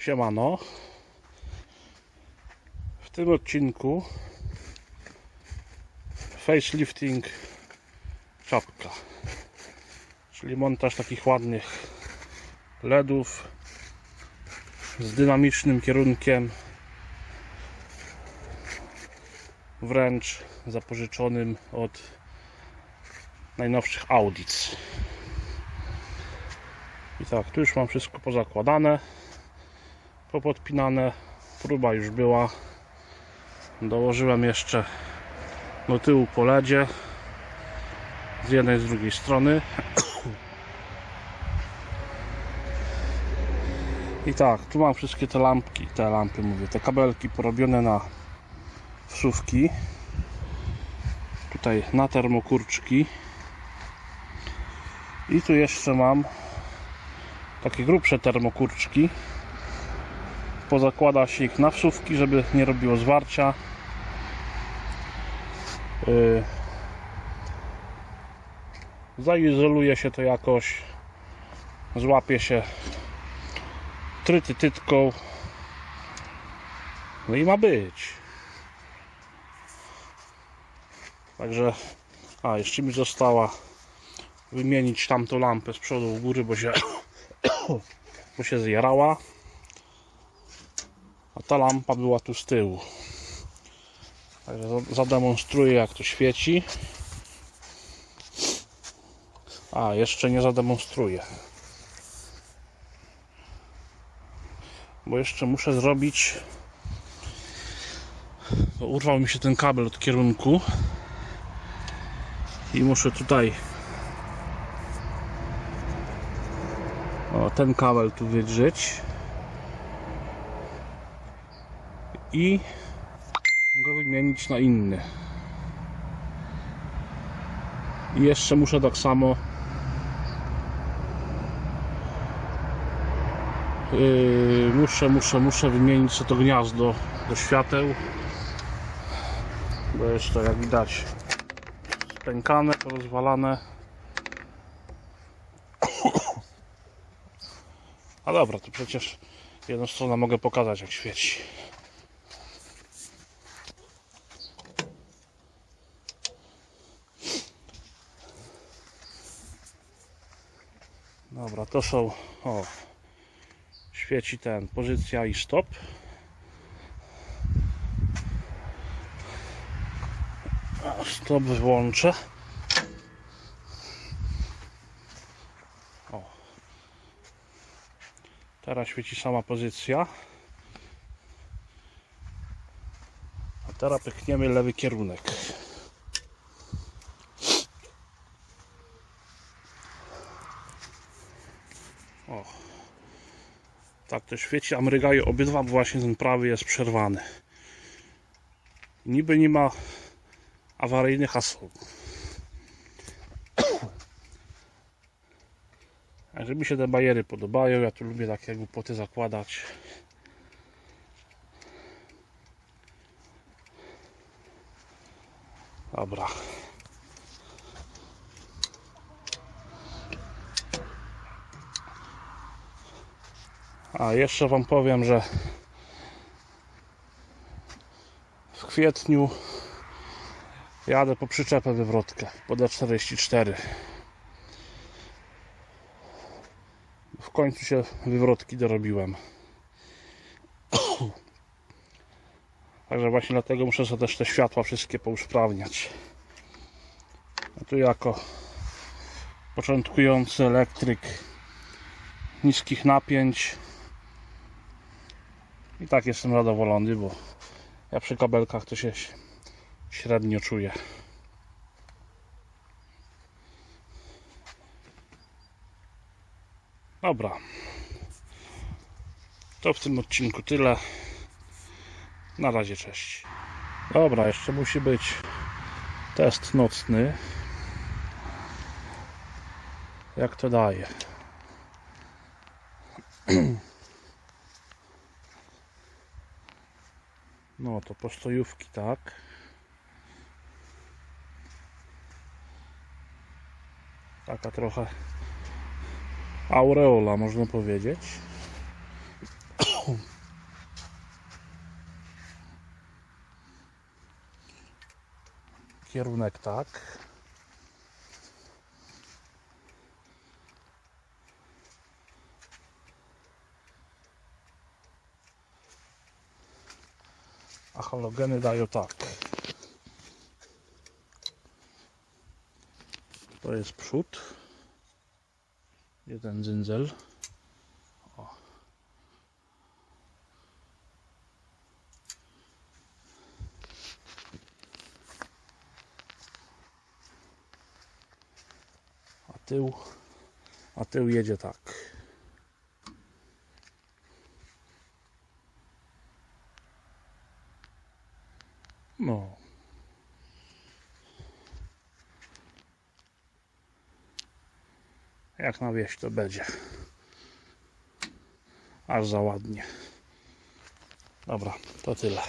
Siemano. W tym odcinku facelifting czapka. Czyli montaż takich ładnych LEDów z dynamicznym kierunkiem wręcz zapożyczonym od najnowszych Audic. I tak, tu już mam wszystko pozakładane, popodpinane. Próba już była. Dołożyłem jeszcze do tyłu po ledzie z jednej z drugiej strony. I tak, tu mam wszystkie te lampki, te lampy mówię, te kabelki porobione na wsówki. Tutaj na termokurczki. I tu jeszcze mam takie grubsze termokurczki. Pozakłada się ich na wsówki, żeby nie robiło zwarcia. Yy. Zaizoluje się to jakoś. Złapie się trytytytką. No i ma być. Także, a jeszcze mi została wymienić tamtą lampę z przodu u góry, bo się, bo się zjarała. A ta lampa była tu z tyłu. Także za- zademonstruję jak to świeci. A, jeszcze nie zademonstruję. Bo jeszcze muszę zrobić. Bo urwał mi się ten kabel od kierunku. I muszę tutaj o, ten kabel tu wydrzeć i go wymienić na inny. I jeszcze muszę tak samo yy, muszę, muszę, muszę wymienić to gniazdo do świateł bo jeszcze jak widać spękane, rozwalane a dobra, to przecież jedną stronę mogę pokazać jak świeci Dobra, to są o, świeci ten, pozycja i stop. Stop wyłączę o. teraz świeci sama pozycja. A teraz pykniemy lewy kierunek o tak to świeci, a mrygają obydwa, bo właśnie ten prawy jest przerwany. Niby nie ma awaryjnych haseł. A że mi się te bajery podobają, ja tu lubię takie głupoty zakładać. Dobra. A jeszcze Wam powiem, że w kwietniu jadę po przyczepę wywrotkę po D44. W końcu się wywrotki dorobiłem. Także właśnie dlatego muszę sobie też te światła wszystkie pousprawniać. A tu jako początkujący elektryk niskich napięć i tak jestem zadowolony, bo ja przy kabelkach to się średnio czuję. Dobra. To w tym odcinku tyle. Na razie cześć. Dobra, jeszcze musi być test nocny. Jak to daje? No to postojówki tak. Taka trochę aureola można powiedzieć. Kierunek tak. A halogeny dają tak. To jest przód. Jeden dzyndzel. O. A tył, a tył jedzie tak. Jak na wieś to będzie. Aż za ładnie. Dobra, to tyle.